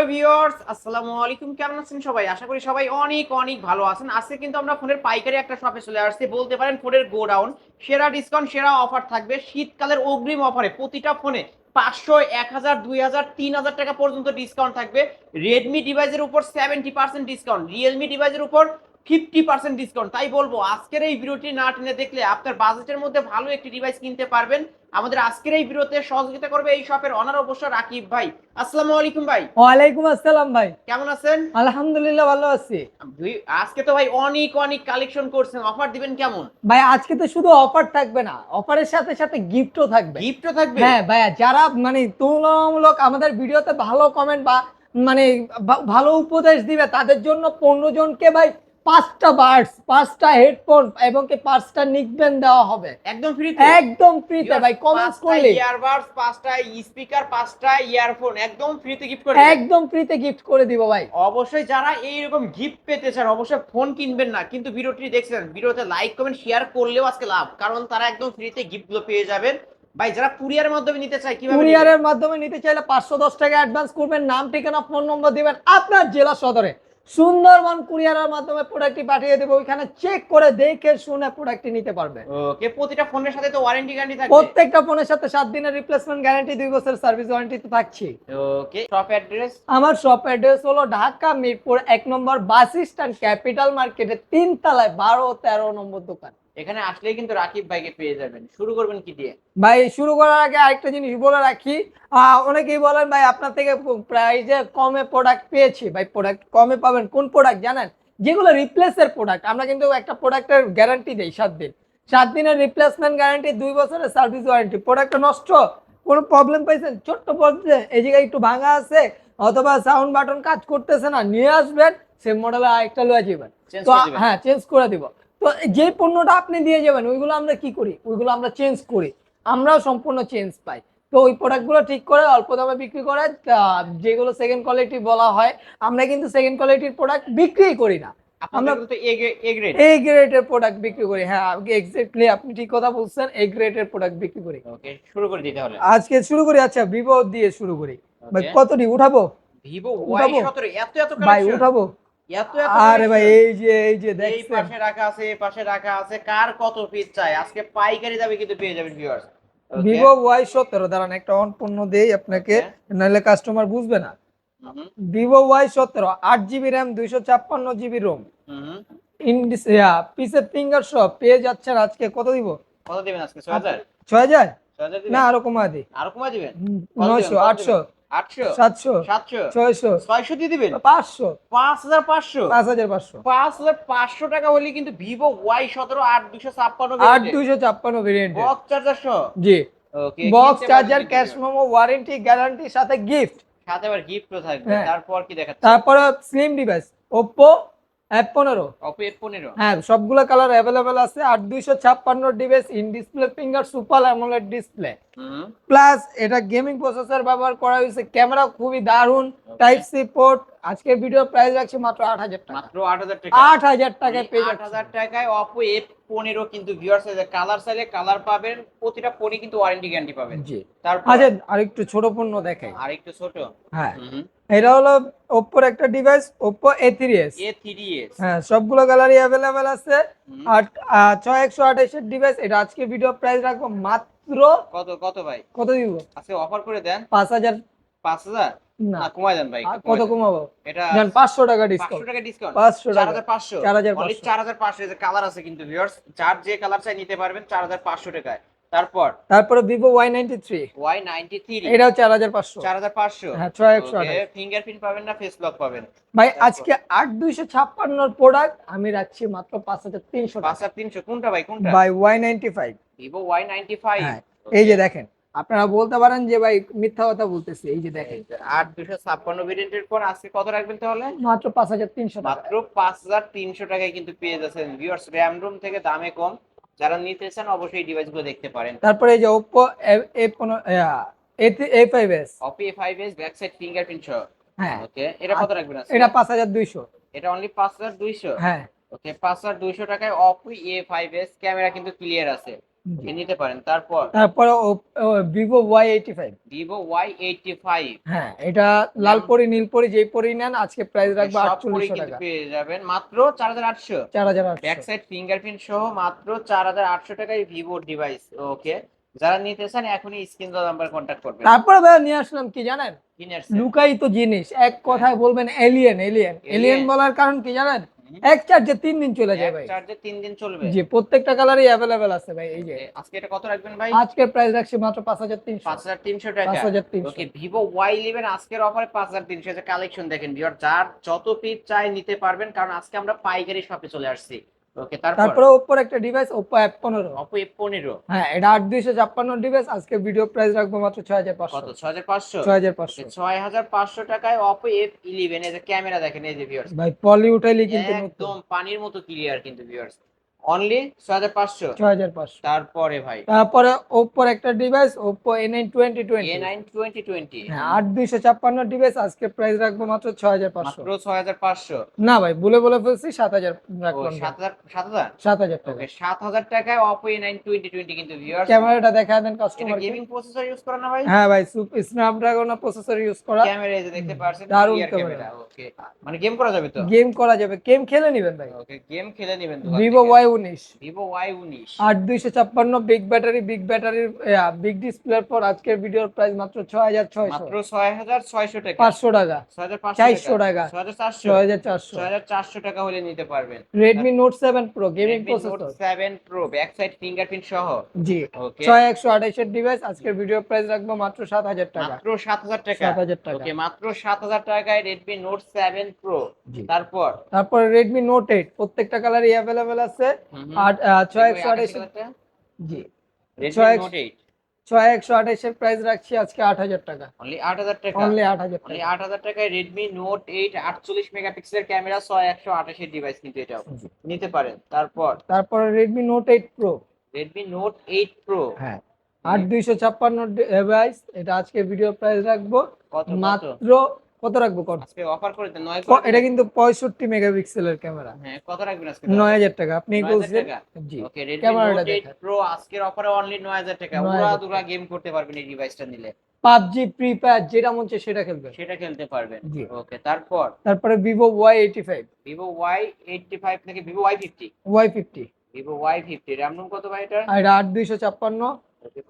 Hello viewers, আসসালামু আলাইকুম। কেমন আছেন সবাই? আশা করি সবাই অনেক অনেক ভালো আছেন। আজকে কিন্তু আমরা ফোনের পাইকারি একটা শপে চলে আসছি। বলতে পারেন ফোনের গোডাউন। সেরা ডিসকাউন্ট সেরা অফার থাকবে। শীতকালের অগ্রিম অফারে প্রতিটা ফোনে পাঁচশো, এক হাজার, দুই হাজার, তিন হাজার টাকা পর্যন্ত ডিসকাউন্ট থাকবে। রেডমি ডিভাইসের উপর সেভেন্টি পার্সেন্ট ডিসকাউন্ট রিয়েলমি ডিভাইসের উপর ফিফটি পার্সেন্ট ডিসকাউন্ট তাই বলব, আজকের এই ভিডিওটি না টেনে দেখলে আপনার বাজেটের মধ্যে ভালো একটি ডিভাইস কিনতে পারবেন। আমাদের আজকের এই ভিডিওতে সহযোগিতা করবে এই শপের অনার অবশ্য রাকিব ভাই। আসসালামু আলাইকুম ভাই। ওয়ালাইকুম আসসালাম ভাই। কেমন আছেন? আলহামদুলিল্লাহ ভালো আছি। আজকে তো ভাই অনেক অনেক কালেকশন করছেন। অফার দিবেন কেমন? ভাই আজকে তো শুধু অফার থাকবে না অফারের সাথে সাথে গিফটও থাকবে। গিফটও থাকবে? হ্যাঁ ভাইয়া যারা মানে তুলনামূলক আমাদের ভিডিওতে ভালো কমেন্ট বা মানে ভালো উপদেশ দিবে তাদের জন্য পনেরো জনকে ভাই পাঁচটা বার্ডস পাঁচটা হেডফোন এবং কি পাঁচটা নিকবেন দেওয়া হবে। একদম ফ্রি একদম ফ্রিতে ভাই কমেন্টস করলে ইয়ারবাডস পাঁচটা স্পিকার পাঁচটা ইয়ারফোন একদম ফ্রিতে গিফট করে। একদম ফ্রিতে গিফট করে দিব ভাই। অবশ্যই যারা এইরকম গিফট পেতে চান অবশ্যই ফোন কিনবেন না। কিন্তু ভিডিওটি দেখছেন ভিডিওতে লাইক কমেন্ট শেয়ার করলেও আজকে লাভ। কারণ তারা একদম ফ্রিতে গিফটগুলো পেয়ে যাবেন। ভাই যারা কুরিয়ারের মাধ্যমে নিতে চায় কীভাবে? কুরিয়ারের মাধ্যমে নিতে চাইলে পাঁচশো দশ টাকা অ্যাডভান্স করবেন। নাম ঠিকানা ফোন নম্বর দিবেন আপনার জেলা সদরে। সুন্দরবন কুরিয়ারের মাধ্যমে প্রোডাক্টটি পাঠিয়ে দেবো ওইখানে চেক করে দেখে শুনে প্রোডাক্টটি নিতে পারবে। ওকে প্রতিটা ফোনের সাথে তো ওয়ারেন্টি গ্যারান্টি থাকবে। প্রত্যেকটা ফোনের সাথে 7 দিনের রিপ্লেসমেন্ট গ্যারান্টি 2 বছর সার্ভিস ওয়ারেন্টি তো থাকছে। ওকে শপ অ্যাড্রেস আমার শপ অ্যাড্রেস হলো Dhaka Mirpur 1 number bus stand capital মার্কেটের তিন তলায় বারো তেরো নম্বর দোকান। এখানে আসলেই কিন্তু রাকিব ভাইকে পেয়ে যাবেন। শুরু করবেন কি দিয়ে? ভাই শুরু করার আগে আরেকটা জিনিস বলে রাখি। অনেকেই বলেন ভাই আপনার থেকে প্রাইজে কমে প্রোডাক্ট পেয়েছি। ভাই প্রোডাক্ট কমে পাবেন। কোন প্রোডাক্ট জানেন? যেগুলো রিপ্লেসের প্রোডাক্ট আমরা কিন্তু একটা প্রোডাক্টের গ্যারান্টি দেই সাত দিন। সাত দিনের রিপ্লেসমেন্ট গ্যারান্টি দুই বছরের সার্ভিস ওয়ারেন্টি প্রোডাক্টটা নষ্ট। কোনো প্রবলেম পাইছেন? ছোট্ট পর্যায়ে এই জায়গায় একটু ভাঙা আছে অথবা সাউন্ড বাটন কাজ করতেছে না নিয়ে আসবেন সেম মডেলে আরেকটা লয়ে যাবেন। তো হ্যাঁ চেঞ্জ করে দিব। তো যে পণ্যটা আপনি দিয়ে যাবেন ওইগুলো আমরা কি করি? ওইগুলো আমরা চেঞ্জ করি। আমরাও সম্পূর্ণ চেঞ্জ পাই। তো ওই প্রোডাক্টগুলো ঠিক করে অল্প দামে বিক্রি করে যেগুলো সেকেন্ড কোয়ালিটি বলা হয় আমরা কিন্তু সেকেন্ড কোয়ালিটির প্রোডাক্ট বিক্রি করি না। আমরা আমরা- তো এ এ গ্রেড এই গ্রেডের প্রোডাক্ট বিক্রি করি। হ্যাঁ এক্স্যাক্টলি আপনি ঠিক কথা বলছেন এই গ্রেডের প্রোডাক্ট বিক্রি করি। ওকে শুরু করে দিতে হলে আজকে শুরু করি আচ্ছা ভিভো দিয়ে শুরু করি। ভাই কতটি উঠাবো? ভিভো ওয়াই উঠাবো? সতেরো এত এত ভাই উঠাবো? এত এত আরে ভাই এই যে এই যে এই পাশে রাখা আছে এই পাশে রাখা আছে। কার কত পিস চাই? আজকে পাইকারি দামে কিন্তু পেয়ে যাবেন ভিউয়ার্স ভিভো ওয়াই সতেরো দাঁড়ান একটা অন পণ্য দেই আপনাকে নাহলে কাস্টমার বুঝবে না। ভিভো ওয়াই সতেরো আট জিবি র্যাম দুইশো ছাপ্পান্ন জিবি রোম পিসের ফিঙ্গার শপ পেয়ে যাচ্ছেন আজকে কত দিব? কত দিবেন আজকে? ছয় হাজার? ছয় হাজার? না আরও কমা দি আরও কমাই দিবেন? নয়শো আটশো। আটশো সাতশো সাতশো ছয়শো ছয়শো দিয়ে দিবেন? পাঁচশো। পাঁচ হাজার পাঁচশো? পাঁচ হাজার পাঁচশো। পাঁচ হাজার পাঁচশো টাকা হলে কিন্তু ভিভো ওয়াই সতেরো আট দুশো ছাপ্পান্ন আট দুইশো ছাপ্পান্ন ভেরিয়েন্ট বক্স চার্জার সহ? জি। Box charger cash memo warranty গ্যারান্টির সাথে গিফট সাথে আবার গিফটও থাকবে। হ্যাঁ। তারপর কি দেখাচ্ছে? তারপরে স্লিম ডিভাইস এফ পনেরো। অপো এফ পনেরো। হ্যাঁ সবগুলো কালার অ্যাভেলেবেল আছে। আর দুইশো ছাপ্পান্ন device in display finger super AMOLED display plus এটা গেমিং প্রসেসর ব্যবহার করা হয়েছে ক্যামেরা খুবই দারুণ টাইপ সি পোর্ট আজকের ভিডিও প্রাইস রাখছি মাত্র আট হাজার টাকা। মাত্র আট হাজার টাকা। আট হাজার টাকায় পেয়ে টাকায় কিন্তু ভিউয়ার্স কালার চাইলে কালার পাবেন প্রতিটা ফোনই কিন্তু ওয়ারেন্টি গ্যারান্টি পাবেন। জি। তারপর আচ্ছা আরেকটু ছোট পণ্য দেখাই। আর একটু ছোট। হ্যাঁ। এটা হলো ওপ্পোর একটা ডিভাইস এ থ্রি এস হ্যাঁ সবগুলো গ্যালারি অ্যাভেলেবেল আছে। আর আহ, ছয় একশো আঠাশের ডিভাইস এটা আজকে ভিডিও প্রাইস রাখব মাত্র কত কত ভাই? কত দিব? আজকে অফার করে দেন? পাঁচ হাজার পাঁচ হাজার? না। দেন ভাই কত কমায় কমাবো? এটা পাঁচশো টাকা ডিসকাউন্ট টাকা ডিসকাউন্ট পাঁচশো চার টাকা হাজার পাঁচশো। 4500 চার হাজার পাঁচশো কালার আছে কিন্তু ভিউয়ার্স চার যে কালার চাই নিতে পারবেন চার হাজার পাঁচশো টাকায়। তারপর? তারপরে Vivo Y ninety three Y ninety three এটাও চার হাজার পাঁচশো। চার হাজার পাঁচশো। হ্যাঁ ছয় একশো ফিঙ্গারপ্রিন্ট পাবেন না ফেস লক পাবেন। ভাই আজকে আট দুইশো ছাপ্পান্নর প্রোডাক্ট আমি রাখছি মাত্র পাঁচ হাজার তিনশো পাঁচ হাজার তিনশো। কোনটা ভাই কোনটা? By Y ninety five Vivo Y ninety five এই যে দেখেন আপনারা বলতে পারেন যে ভাই মিথ্যা কথা বলতেছি এই যে দেখেন। আট দুশো ছাপ্পান্ন ভেরিয়েন্টের পর আজকে কত রাখবেন তাহলে? মাত্র পাঁচ হাজার তিনশো মাত্র পাঁচ হাজার তিনশো টাকায় কিন্তু পেয়ে যাচ্ছেন। ভিউয়ার্স র্যাম রুম থেকে দামে কম। যারা নিতে চান অবশ্যই ডিভাইসগুলো দেখতে পারেন। তারপরে এই যে five S Oppo five S back side fingerprint সহ। হ্যাঁ। ওকে এটা কত রাখবেন আজকে? এটা পাঁচ হাজার দুইশো। এটা অনলি পাঁচ হাজার দুইশো? হ্যাঁ। ওকে পাঁচ হাজার দুইশো টাকায় Oppo A five S camera কিন্তু ক্লিয়ার আছে। নিতে পারেন। তারপর? তারপরে Vivo Y eighty five Vivo Y eighty five হ্যাঁ এটা লাল পরি নীল পরি যেই পরি নেন আজকে প্রাইস রাখব আটচল্লিশশো টাকা। পেয়ে যাবেন মাত্র চার হাজার আটশো। চার হাজার ব্যাক সাইড ফিঙ্গারপ্রিন্ট সহ মাত্র চার হাজার আটশো টাকায় ভিভো ডিভাইস ওকে যারা নিতে চান এখনই স্ক্রিন নাম্বার কন্ট্যাক্ট করবেন। তারপরে ভাইয়া নিয়ে আসলাম কি জানেন? লুকাই তো জিনিস এক কথায় বলবেন এলিয়েন এলিয়েন এলিয়েন বলার কারণ কি জানেন? এক চার্জে তিন দিন চলে যায় ভাই। চার্জে তিন দিন চলবে। জি প্রত্যেকটা কালারই অ্যাভেলেবেল আছে ভাই এই যে। আজকে এটা কত রাখবেন ভাই? আজকের প্রাইস রাখছি মাত্র পাঁচ হাজার তিনশো। পাঁচ হাজার তিনশো পাঁচ টাকা হাজার তিনশো। ওকে ভিভো ওয়াই ইলেভেন আজকের অফারে পাঁচ হাজার তিনশো। কালেকশন দেখেন ভিওর যার যত পিস চাই নিতে পারবেন কারণ আজকে আমরা পাইকারি শপে চলে আসছি। ওকে তারপর? ওপ্পোর একটা ডিভাইস ওপ্পো এফ পনেরো। অপো এফ পনেরো। হ্যাঁ এটা আট দুইশো ছাপ্পান্ন ডিভাইস আজকে ভিডিও প্রাইস রাখব মাত্র ছয় হাজার পাঁচশো। ছয় হাজার পাঁচশো? ছয় হাজার পাঁচশো। ছয় হাজার পাঁচশো টাকায় অপো এফ ইলেভেন এই যে ক্যামেরা দেখেন এই যে ভিউয়ার্স ভাই পলি উঠাইলে কিন্তু একদম পানির মতো ক্লিয়ার কিন্তু ভিউয়ার্স অনলি ছয় হাজার পাঁচশো? ছয় হাজার পাঁচশো। তারপরে ভাই? তারপরে ওপ্পোর একটা ডিভাইস টোয়েন্টি টোয়েন্টি হ্যাঁ আট দুইশো ছাপ্পান্ন ডিভাইস আজকে প্রাইস রাখব মাত্র ছয় হাজার পাঁচশো। মাত্র ছয় হাজার পাঁচশো। না ভাই বলে বলে ফেলছি সাত হাজার রাখলাম। সাত হাজার সাত হাজার? সাত হাজার টাকা। ওকে সাত হাজার টাকায় Oppo A nine twenty twenty কিন্তু ভিউয়ার্স ক্যামেরাটা দেখা দেন কাস্টমার গেমিং প্রসেসর ইউজ করে না ভাই? হ্যাঁ ভাই স্ন্যাপড্রাগন প্রসেসর ইউজ করা। ক্যামেরা এই যে দেখতে পারছেন দারুণ ক্যামেরা ওকে। মানে গেম করা যাবে তো? গেম করা যাবে গেম খেলে নিবেন ভাই। ওকে গেম খেলে নেবেন ভিভো ওয়াই উনিশ। ভিভো ওয়াই উনিশ। আট দুইশো ছাপ্পান্ন বিগ ব্যাটারি বিগ ব্যাটারির বিগ ডিসপ্লের পর আজকের ভিডিওর প্রাইস মাত্র ছয় হাজার ছয়শো। মাত্র ছয় হাজার ছয়শো টাকা। পাঁচশো টাকা। হাজার চারশো টাকা। ছয় হাজার চারশো। ছয় হাজার চারশো। হাজার টাকা হলে নিতে পারবেন। Redmi note seven pro gaming processor 7 Pro back side fingerprint সহ। জি। ছয় একশো আঠাইশের ডিভাইস আজকের ভিডিও প্রাইস রাখব মাত্র সাত হাজার টাকা। মাত্র 7000 টাকা। সাত হাজার টাকা। ওকে মাত্র 7000 টাকায় Redmi Note 7 Pro জি। তারপর? রেডমি নোট এইট প্রত্যেকটা কালারই অ্যাভেলেবেল আছে। আর ছয় একশো আঠাইশ 28 টাকা? জি। ছয় একশো- ছয় একশো আঠাইশের প্রাইস রাখছি আজকে আট হাজার টাকা। অনলি 8000 টাকা। অনলি আট হাজার অনলি টাকা। 8000 টাকায় Redmi Note 8 48 মেগাপিক্সেলের ক্যামেরা 6128 এর ডিভাইস কিন্তু এটাও। নিতে পারেন। তারপর? তারপরে Redmi note eight pro Redmi Note 8 Pro হ্যাঁ। আট দুইশো ছাপ্পান্ন ডিভাইস এটা আজকে ভিডিও প্রাইস রাখব। কত? মাত্র কত রাখব কত আজকে অফার করে দেন 9 এটা কিন্তু 65 মেগাপিক্সেলের ক্যামেরা। হ্যাঁ কত রাখবেন আজকে? 9000 টাকা। আপনি বলছেন জি ওকে Redmi Note 8 Pro আজকের অফারে অনলি 9000 টাকা। পুরো দুরা গেম করতে পারবেন এই ডিভাইসটা নিলে। PUBG Free ফায়ার যেটা মন চায় সেটা খেলবেন। সেটা খেলতে পারবেন। ওকে তারপর? তারপরে Vivo Y85 Vivo Y85 নাকি Vivo Y50 Y50 Vivo Y50 RAM কত ভাই এটা? আর 8256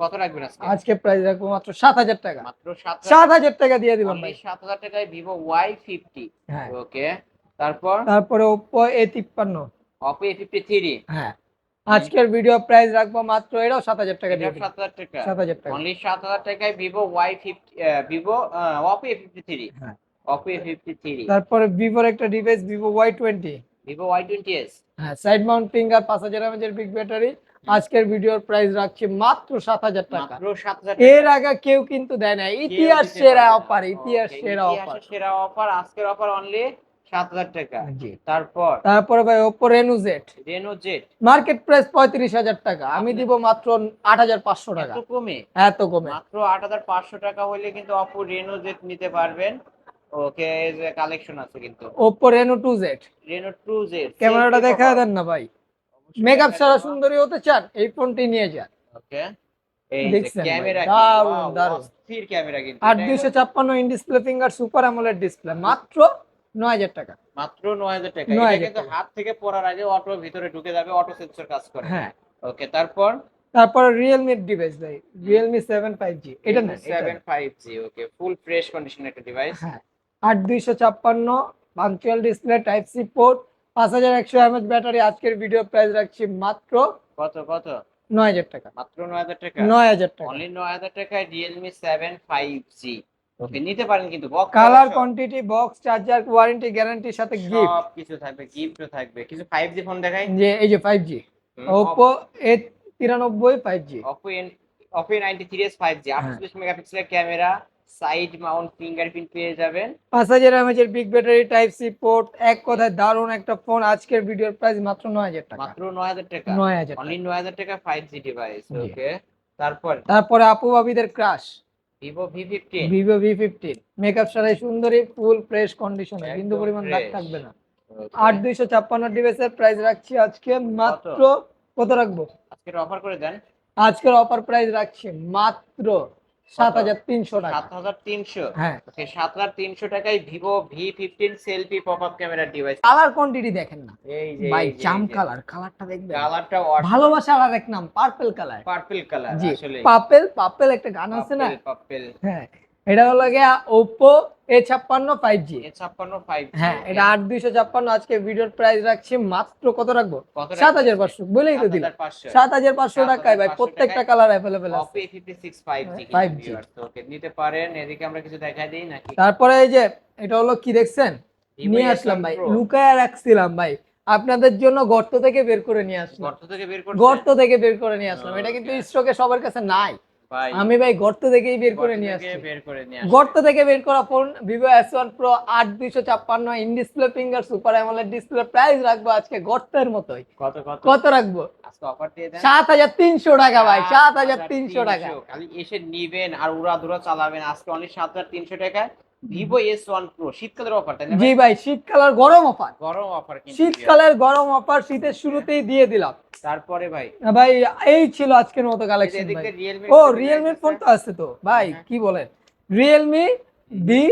কত রাখবেন আজকে? আজকে প্রাইস রাখব মাত্র সাত হাজার টাকা। মাত্র সাত সাত হাজার টাকা দিয়ে দিবেন ভাই। সাত হাজার টাকায় ভিভো ওয়াই ফিফটি হ্যাঁ। ওকে তারপর? তারপরে ওপ্পো এ তিপ্পান্ন। অপো এ ফিফটি থ্রি হ্যাঁ। আজকের ভিডিও প্রাইস রাখব মাত্র এটাও সাত হাজার টাকা দিয়ে সাত হাজার টাকা। সাত হাজার টাকা। অনলি সাত হাজার টাকায় Vivo Y fifty Vivo Oppo A fifty three হ্যাঁ। অপো এ ফিফটি থ্রি তারপরে ভিভোর একটা device Vivo Y twenty Vivo Y twenty S হ্যাঁ সাইড মাউন্ট ফিঙ্গার পাঁচ হাজার এমএজের বিগ ব্যাটারি আজকের ভিডিওর প্রাইস রাখছি মাত্র সাত হাজার টাকা। এর আগে কেউ কিন্তু দেয় না ইতিহাস সেরা অফার ইতিহাস সেরা অফার সেরা অফার আজকের অফার অনলি সাত হাজার টাকা। জি। তারপর? তারপরে ভাই Reno Reno Z market price পঁয়ত্রিশ হাজার টাকা। আমি দিব মাত্র আট হাজার পাঁচশো টাকা। কমে? এত কমে। মাত্র আট হাজার পাঁচশো টাকা কিন্তু অপো রেনো জেট নিতে পারবেন। ওকে যে কালেকশন আছে কিন্তু। Reno two Z Reno two Z ক্যামেরাটা দেখা দেন না ভাই। মেকআপ ছাড়া সুন্দরী হতে চান এই ফোনটি নিয়ে যান। ওকে। আট দুইশো ছাপ্পান্ন in display finger super display মাত্র নয় হাজার টাকা। মাত্র নয় হাজার টাকা। এটা কিন্তু হাত থেকে পড়ার আগে অটো ভিতরে ঢুকে যাবে অটো সেন্সর কাজ করে। হ্যাঁ। ওকে তারপর? তারপরে রিয়েলমি ডিভাইস ভাই রিয়েলমি সেভেন ফাইভ জি এটা না seven five G okay full fresh condition একটা ডিভাইস হ্যাঁ। আট দুইশো ছাপ্পান্ন punch hole display type C port পাঁচ হাজার একশো এমএচ ব্যাটারি আজকের ভিডিও প্রাইস রাখছি মাত্র কত কত? নয় হাজার টাকা। মাত্র নয় হাজার টাকা? নয় হাজার টাকা। অনলি নয় হাজার টাকায় Realme seven five G okay. নিতে পারেন কিন্তু colour quantity box charger warranty গ্যারান্টির সাথে গিফট সব কিছু থাকবে গিফটও থাকবে। কিছু ফাইভ জি ফোন দেখাই? যে এই যে ফাইভ জি ওপো এ তিরানব্বই five G Oppo N Oppo ninety three S five G হ্যাঁ। আটচল্লিশ মেগাপিক্সেলের ক্যামেরা সাইড মাউন্ট ফিঙ্গারপ্রিন্ট পেয়ে যাবেন। পাঁচ হাজার এর big battery type C port এক কথায় দারুণ একটা ফোন আজকের ভিডিওর প্রাইস মাত্র নয় হাজার টাকা। মাত্র নয় হাজার টাকা। নয় হাজার অনলি। নয় হাজার টাকা ফাইভ জি ডিভাইস ওকে তারপর? তারপরে আপু বাবিদের crush Vivo V fifteen Vivo V fifteen makeup ছাড়াই সুন্দরী ফুল ফ্রেশ কন্ডিশনে বিন্দু পরিমাণ দাগ থাকবে না। আট দুইশো ছাপ্পান্ন ডিভাইসের প্রাইস রাখছি আজকে। মাত্র কত রাখব? আজকে অফার করে দেন। আজকের অফার প্রাইস রাখছি মাত্র সাত হাজার তিনশো টাকা। সাত হাজার তিনশো? হ্যাঁ। সাত হাজার তিনশো টাকায় Vivo V fifteen selfie pop up camera device colour quantity দেখেন না। এই যে ভাই জাম কালার কালারটা দেখবেন। কালারটা ভালোবাসার আর এক নাম পার্পল কালার পার্পল কালার আসলে পাপেল পাপেল একটা গান আছে না? পাপেল হ্যাঁ। এটা হলো গিয়া ওপো এ ছাপ্পান্ন ফাইভ জি ছাপ্পান্ন ফাইভ হ্যাঁ এটা আট দুইশো ছাপ্পান্ন আজকে ভিডিওর প্রাইস রাখছি মাত্র কত রাখব? সাত হাজার পাঁচশো বলেই তো দিলাম। সাত হাজার পাঁচশো। টাকায় ভাই প্রত্যেকটা কালার অ্যাভেলেবেল আছে। ফাইভ জি 5G ওকে নিতে পারেন। এদিকে আমরা কিছু দেখাই দিই নাকি? তারপরে এই যে এটা হলো কি দেখছেন? নিয়ে আসলাম ভাই। লুকায় রাখছিলাম ভাই। আপনাদের জন্য গর্ত থেকে বের করে নিয়ে আসলাম। গর্ত থেকে বের করতে গর্ত থেকে বের করে নিয়ে আসলাম। এটা কিন্তু স্টকে সবার কাছে নাই। আমি ভাই গর্ত থেকেই বের করে নিয়ে আসছি। গর্ত থেকে বের করা phone Vivo S one pro আট দুইশো ছাপ্পান্ন in display finger super AMOLED display price রাখব আজকে গর্তের মতোই। কত রাখব? সাত হাজার তিনশো টাকা ভাই সাত হাজার তিনশো টাকা। এসে নিবেন আর উড়া দুরা চালাবেন। আজকে অনলি সাত হাজার তিনশো টাকা ভিভো এস ওয়ান প্রো শীতকালের অফার তাই না জি ভাই? শীতকালের গরম অফার গরম অফার শীতকালের গরম অফার শীতের শুরুতেই দিয়ে দিলাম। তারপরে ভাই? ভাই এই ছিল আজকের মতো কালেকশন ভাই। ও রিয়েলমি ফোন তো আছে তো। ভাই হ্যাঁ। কি বলেন Realme B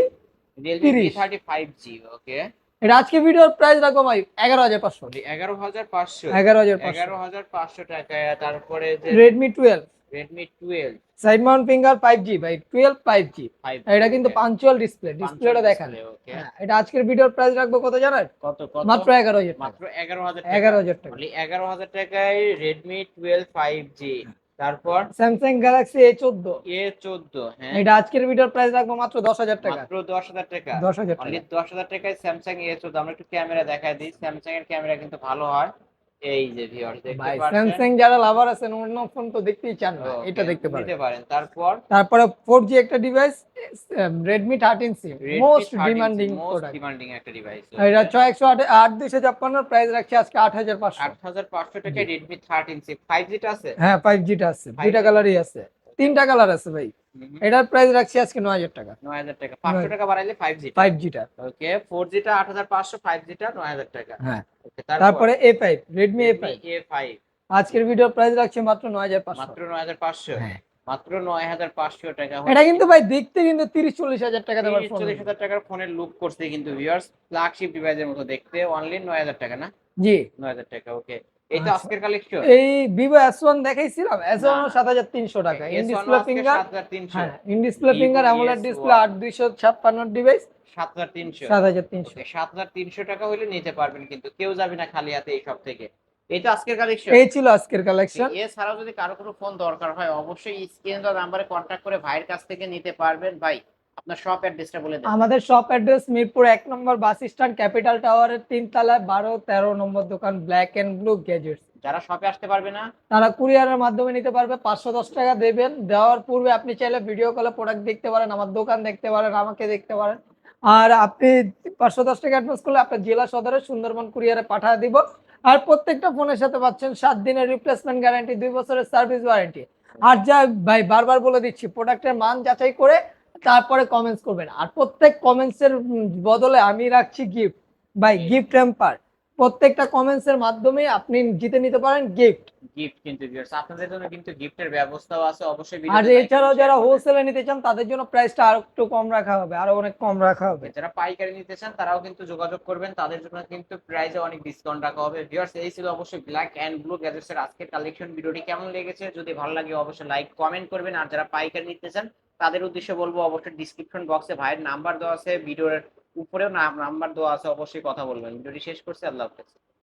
Realme 30 thirty five G okay এটা আজকে ভিডিওর প্রাইস রাখব ভাই এগারো হাজার পাঁচশো। এগারো হাজার পাঁচশো। এগারো হাজার পাঁচশো। এগারো হাজার পাঁচশো টাকায় তারপরে Redmi twelve Redmi twelve side mount finger five G ভাই টুয়েলভ ফাইভ জি ফাইভ এটা কিন্তু পাঞ্চুয়াল ডিসপ্লে ডিসপ্লেটা দেখান। ওকে হ্যাঁ, এটা আজকের ভিডিওর প্রাইস রাখব কত জানেন? কত কত? মাত্র এগারো হাজার টাকা। মাত্র এগারো হাজার এগারো হাজার টাকা। only এগারো হাজার টাকায় রেডমি টুয়েলভ ফাইভ জি তারপর? স্যামসাং গ্যালাক্সি এ চোদ্দ। এ চোদ্দ হ্যাঁ। এটা আজকের ভিডিওর প্রাইস রাখব মাত্র দশ হাজার টাকা। মাত্র দশ হাজার টাকা। দশ হাজার দশ হাজার টাকায় স্যামসাং এ চোদ্দ আমরা একটু ক্যামেরা দেখাই দিই। স্যামসাং এর ক্যামেরা কিন্তু ভালো হয়। এই যে ভিউয়ার্স দেখতে পাচ্ছেন। স্যামসাং যারা লাভার আছেন অন্য ফোন তো দেখতেই চান না এটা দেখতে পারেন। নিতে পারেন। তারপর? তারপরে ফোর জি একটা device thirteen C most demanding product demanding একটা ডিভাইস এটা ছয় এর প্রাইস রাখছি আজকে আট হাজার পাঁচশো। আট হাজার পাঁচশো টাকায় Redmi থার্টিন সি ফাইভ জিটা আছে? হ্যাঁ ফাইভ জিটা আছে দুইটা কালারই আছে। তিনটা কালার আছে ভাই। এটার প্রাইস রাখছি আজকে নয় হাজার টাকা। নয় হাজার টাকা। পাঁচশো টাকা বাড়াইলে ফাইভ জি ফাইভ জিটা ওকে ফোর জিটা আট হাজার পাঁচশো ফাইভ জিটা নয় হাজার টাকা। হ্যাঁ। তারপরে? A five Redmi A five A five আজকের ভিডিওর প্রাইস রাখছি মাত্র নয় হাজার পাঁচশো। মাত্র নয় হাজার পাঁচশো। হ্যাঁ। মাত্র নয় হাজার পাঁচশো টাকা এটা কিন্তু ভাই দেখতে কিন্তু তিরিশ চল্লিশ হাজার টাকা তিরিশ চল্লিশ হাজার টাকার ফোনের লুক করছে কিন্তু ভিউয়ার্স ফ্ল্যাগশিপ ডিভাইসের মতো দেখতে। অনলি নয় হাজার টাকা না? জি। নয় হাজার টাকা ওকে আচ্ছা। আজকের কালেকশন এই ওয়ান দেখাইছিলাম। এস ওয়ান না। সাত হাজার তিনশো টাকা। In display finger in display finger display আট দুইশো ছাপ্পান্ন ডিভাইস সাত হাজার তিনশো। সাত হাজার তিনশো। সাত হাজার তিনশো টাকা হলে নিতে পারবেন কিন্তু। কেউ যাবে না খালি হাতে এই সব থেকে। তো আজকের কালেকশন এই ছিল আজকের কালেকশন এছাড়াও যদি কারও কোনো ফোন দরকার হয় অবশ্যই স্ক্রিন নাম্বারে কন্ট্যাক্ট করে ভাইয়ের কাছ থেকে নিতে পারবেন। ভাই আপনার শপ অ্যাড্রেসটা বলে দেন। আমাদের শপ অ্যাড্রেস মিরপুর এক নম্বর বাস স্ট্যান্ড ক্যাপিটাল টাওয়ারের তিন তলায় বারো তেরো নম্বর দোকান ব্ল্যাক এন্ড ব্লু গ্যাজেটস যারা শপে আসতে পারবে না তারা কুরিয়ারের মাধ্যমে নিতে পারবে পাঁচশো দশ টাকা দেবেন। দেওয়ার পূর্বে আপনি চাইলে ভিডিও কলে প্রোডাক্ট দেখতে পারেন আমার দোকান দেখতে পারেন আমাকে দেখতে পারেন। আর আপনি পাঁচশো দশ টাকা অ্যাডভান্স করলে আপনার জেলা সদরে সুন্দরবন কুরিয়ারে পাঠিয়ে দিব। আর প্রত্যেকটা ফোনের সাথে পাচ্ছেন সাত দিনের রিপ্লেসমেন্ট গ্যারান্টি দুই বছরের সার্ভিস ওয়ারেন্টি আর যা ভাই বারবার বলে দিচ্ছি প্রোডাক্টের মান যাচাই করে তারপরে কমেন্টস করবেন। আর প্রত্যেক কমেন্টস এর বদলে আমি রাখছি গিফট ভাই গিফট টেম্পার প্রত্যেকটা কমেন্টস এর মাধ্যমে আপনি জিতে নিতে পারেন গিফট গিফট কিন্তু viewers, আপনাদের জন্য কিন্তু গিফটের ব্যবস্থাও আছে অবশ্যই আর এছাড়াও যারা। হোলসেলে নিতে চান তাদের জন্য প্রাইসটা আরও একটু কম রাখা হবে আরও অনেক কম রাখা হবে। যারা পাইকারি নিতে চান তারাও কিন্তু যোগাযোগ করবেন তাদের জন্য কিন্তু প্রাইসে অনেক ডিসকাউন্ট রাখা হবে। ভিউয়ার্স এই ছিল অবশ্যই ব্ল্যাক এন্ড ব্লু গ্যাজেটস এর আজকের কালেকশন ভিডিওটি কেমন লেগেছে? যদি ভালো লাগে অবশ্যই লাইক কমেন্ট করবেন। আর যারা পাইকারি নিতে চান তাদের উদ্দেশ্যে বলব, অবশ্যই ডিসক্রিপশন বক্সে ভাইয়ের নাম্বার দেওয়া আছে, ভিডিওর উপরেও নাম্বার দেওয়া আছে, অবশ্যই কথা বলবেন। ভিডিওটি শেষ করছি, আল্লাহ হাফেজ।